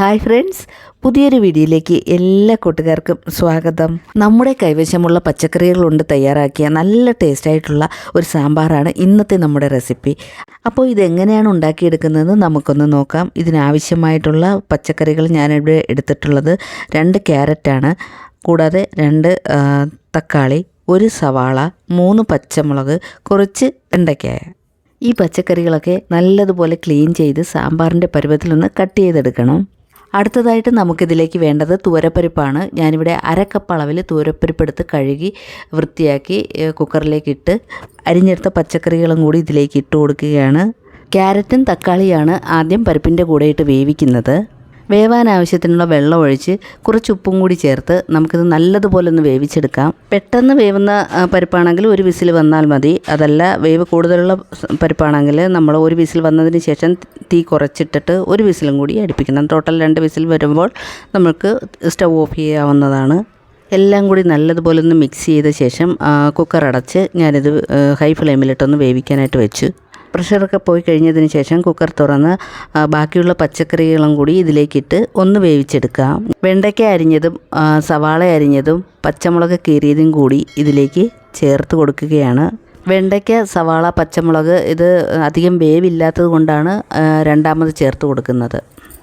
Hi friends പുതിയൊരു വീഡിയോയിലേക്ക് എല്ലാ കൂട്ടുകാർക്കും സ്വാഗതം. നമ്മുടെ കൈവശമുള്ള പച്ചക്കറികൾ കൊണ്ട് തയ്യാറാക്കിയ നല്ല ടേസ്റ്റായിട്ടുള്ള ഒരു സാമ്പാറാണ് ഇന്നത്തെ നമ്മുടെ റെസിപ്പി. അപ്പോൾ ഇതെങ്ങനെയാണ് ഉണ്ടാക്കിയെടുക്കുന്നതെന്ന് നമുക്കൊന്ന് നോക്കാം. ഇതിനാവശ്യമായിട്ടുള്ള പച്ചക്കറികൾ ഞാനിവിടെ എടുത്തിട്ടുള്ളത് രണ്ട് ക്യാരറ്റാണ്. കൂടാതെ രണ്ട് തക്കാളി ഒരു സവാള മൂന്ന് പച്ചമുളക് കുറച്ച് വെണ്ടയ്ക്കായ ഈ പച്ചക്കറികളൊക്കെ നല്ലതുപോലെ ക്ലീൻ ചെയ്ത് സാമ്പാറിന്റെ പരുവത്തിലൊന്ന് കട്ട് ചെയ്തെടുക്കണം. അടുത്തതായിട്ട് നമുക്കിതിലേക്ക് വേണ്ടത് തൂരപ്പരിപ്പാണ് ഞാനിവിടെ അരക്കപ്പ് അളവിൽ തൂരപ്പരിപ്പ് എടുത്ത് കഴുകി വൃത്തിയാക്കി കുക്കറിലേക്ക് ഇട്ട് അരിഞ്ഞെടുത്ത പച്ചക്കറികളും കൂടി ഇതിലേക്ക് ഇട്ട് കൊടുക്കുകയാണ്. ക്യാരറ്റും തക്കാളിയാണ് ആദ്യം പരിപ്പിന്റെ കൂടെ ഇട്ട് വേവിക്കുന്നത്. വേവാൻ ആവശ്യത്തിനുള്ള വെള്ളം ഒഴിച്ച് കുറച്ച് ഉപ്പും കൂടി ചേർത്ത് നമുക്കിത് നല്ലതുപോലെ ഒന്ന് വേവിച്ചെടുക്കാം. പെട്ടെന്ന് വേവുന്ന പരിപ്പാണെങ്കിൽ ഒരു വിസിൽ വന്നാൽ മതി. അതല്ല വേവ് കൂടുതലുള്ള പരിപ്പാണെങ്കിൽ നമ്മൾ ഒരു വിസിൽ വന്നതിന് ശേഷം തീ കുറച്ചിട്ടിട്ട് ഒരു വിസിലും കൂടി അടുപ്പിക്കണം. ടോട്ടൽ രണ്ട് വിസിൽ വരുമ്പോൾ നമുക്ക് സ്റ്റവ് ഓഫ് ചെയ്യാവുന്നതാണ്. എല്ലാം കൂടി നല്ലതുപോലെ ഒന്ന് മിക്സ് ചെയ്ത ശേഷം കുക്കർ അടച്ച് ഞാനിത് ഹൈ ഫ്ലെയിമിലിട്ടൊന്ന് വേവിക്കാനായിട്ട് വെച്ചു. പ്രഷറൊക്കെ പോയി കഴിഞ്ഞതിന് ശേഷം കുക്കർ തുറന്ന് ബാക്കിയുള്ള പച്ചക്കറികളും കൂടി ഇതിലേക്കിട്ട് ഒന്ന് വേവിച്ചെടുക്കാം വെണ്ടയ്ക്ക അരിഞ്ഞതും സവാള അരിഞ്ഞതും പച്ചമുളക് കീറിയതും കൂടി ഇതിലേക്ക് ചേർത്ത് കൊടുക്കുകയാണ്. വെണ്ടയ്ക്ക സവാള പച്ചമുളക് ഇത് അധികം വേവില്ലാത്തത് കൊണ്ടാണ് രണ്ടാമത് ചേർത്ത് കൊടുക്കുന്നത്.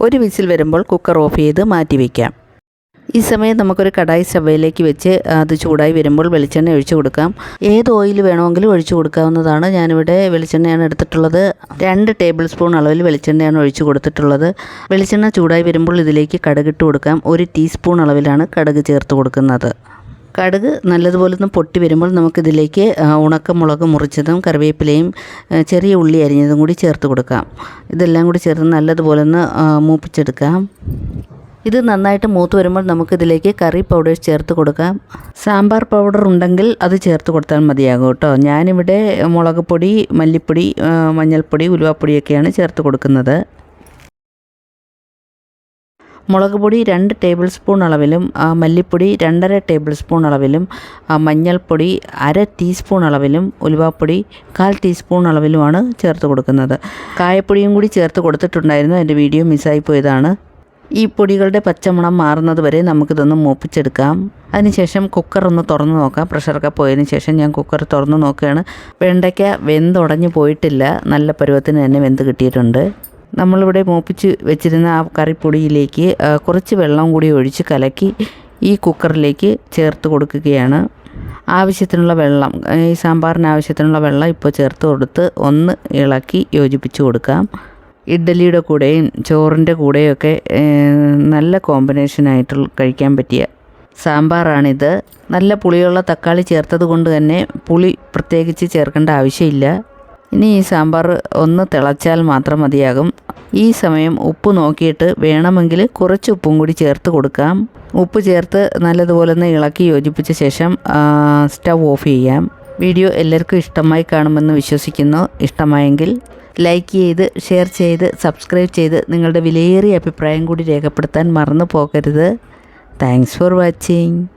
ഒരു വിസിൽ വരുമ്പോൾ കുക്കർ ഓഫ് ചെയ്ത് മാറ്റി വയ്ക്കാം. ഈ സമയം നമുക്കൊരു കടായി ചവയിലേക്ക് വെച്ച് അത് ചൂടായി വരുമ്പോൾ വെളിച്ചെണ്ണ ഒഴിച്ചു കൊടുക്കാം. ഏത് ഓയിൽ വേണമെങ്കിലും ഒഴിച്ചു കൊടുക്കാവുന്നതാണ്. ഞാനിവിടെ വെളിച്ചെണ്ണയാണ് എടുത്തിട്ടുള്ളത്. രണ്ട് ടേബിൾ സ്പൂൺ അളവിൽ വെളിച്ചെണ്ണയാണ് ഒഴിച്ചു കൊടുത്തിട്ടുള്ളത്. വെളിച്ചെണ്ണ ചൂടായി വരുമ്പോൾ ഇതിലേക്ക് കടുകിട്ട് കൊടുക്കാം. ഒരു ടീസ്പൂൺ അളവിലാണ് കടുക് ചേർത്ത് കൊടുക്കുന്നത്. കടുക് നല്ലതുപോലെ ഒന്ന് പൊട്ടി വരുമ്പോൾ നമുക്കിതിലേക്ക് ഉണക്കമുളക് മുറിച്ചതും കറിവേപ്പിലയും ചെറിയ ഉള്ളി അരിഞ്ഞതും കൂടി ചേർത്ത് കൊടുക്കാം. ഇതെല്ലാം കൂടി ചേർത്ത് നല്ലതുപോലെ ഒന്ന് മൂപ്പിച്ചെടുക്കാം. ഇത് നന്നായിട്ട് മൂത്ത് വരുമ്പോൾ നമുക്കിതിലേക്ക് കറി പൗഡർ ചേർത്ത് കൊടുക്കാം. സാമ്പാർ പൗഡർ ഉണ്ടെങ്കിൽ അത് ചേർത്ത് കൊടുത്താൽ മതിയാകും കേട്ടോ. ഞാനിവിടെ മുളക് പൊടി മല്ലിപ്പൊടി മഞ്ഞൾപ്പൊടി ഉലുവാപ്പൊടിയൊക്കെയാണ് ചേർത്ത് കൊടുക്കുന്നത്. മുളക് പൊടി രണ്ട് ടേബിൾ സ്പൂൺ അളവിലും മല്ലിപ്പൊടി രണ്ടര ടേബിൾ സ്പൂൺ അളവിലും മഞ്ഞൾപ്പൊടി അര ടീസ്പൂൺ അളവിലും ഉലുവാപ്പൊടി കാൽ ടീസ്പൂൺ അളവിലുമാണ് ചേർത്ത് കൊടുക്കുന്നത്. കായപ്പൊടിയും കൂടി ചേർത്ത് കൊടുത്തിട്ടുണ്ടായിരുന്നു. എന്റെ വീഡിയോ മിസ്സായി പോയതാണ്. ഈ പൊടികളുടെ പച്ചമണം മാറുന്നത് വരെ നമുക്കിതൊന്ന് മൂപ്പിച്ചെടുക്കാം. അതിനുശേഷം കുക്കർ ഒന്ന് തുറന്ന് നോക്കാം. പ്രഷറൊക്കെ പോയതിന് ശേഷം ഞാൻ കുക്കർ തുറന്ന് നോക്കുകയാണ്. വെണ്ടയ്ക്ക വെന്തുടഞ്ഞു പോയിട്ടില്ല. നല്ല പരുവത്തിന് തന്നെ വെന്ത് കിട്ടിയിട്ടുണ്ട്. നമ്മളിവിടെ മൂപ്പിച്ച് വെച്ചിരുന്ന ആ കറിപ്പൊടിയിലേക്ക് കുറച്ച് വെള്ളം കൂടി ഒഴിച്ച് കലക്കി ഈ കുക്കറിലേക്ക് ചേർത്ത് കൊടുക്കുകയാണ്. ആവശ്യത്തിനുള്ള വെള്ളം ഈ സാമ്പാറിന് ആവശ്യത്തിനുള്ള വെള്ളം ഇപ്പോൾ ചേർത്ത് കൊടുത്ത് ഒന്ന് ഇളക്കി യോജിപ്പിച്ച് കൊടുക്കാം. ഇഡ്ഡലിയുടെ കൂടെയും ചോറിന്റെ കൂടെയൊക്കെ നല്ല കോമ്പിനേഷനായിട്ട് കഴിക്കാൻ പറ്റിയ സാമ്പാറാണിത്. നല്ല പുളിയുള്ള തക്കാളി ചേർത്തത് കൊണ്ട് തന്നെ പുളി പ്രത്യേകിച്ച് ചേർക്കേണ്ട ആവശ്യമില്ല. ഇനി ഈ സാമ്പാർ ഒന്ന് തിളച്ചാൽ മാത്രം മതിയാകും. ഈ സമയം ഉപ്പ് നോക്കിയിട്ട് വേണമെങ്കിൽ കുറച്ച് ഉപ്പും കൂടി ചേർത്ത് കൊടുക്കാം. ഉപ്പ് ചേർത്ത് നല്ലതുപോലെ ഒന്ന് ഇളക്കി യോജിപ്പിച്ച ശേഷം സ്റ്റവ് ഓഫ് ചെയ്യാം. വീഡിയോ എല്ലാവർക്കും ഇഷ്ടമായി കാണുമെന്ന് വിശ്വസിക്കുന്നു. ഇഷ്ടമായെങ്കിൽ ലൈക്ക് ചെയ്ത് ഷെയർ ചെയ്ത് സബ്സ്ക്രൈബ് ചെയ്ത് നിങ്ങളുടെ വിലയേറിയ അഭിപ്രായം കൂടി രേഖപ്പെടുത്താൻ മറന്നു പോകരുത്. Thanks for watching.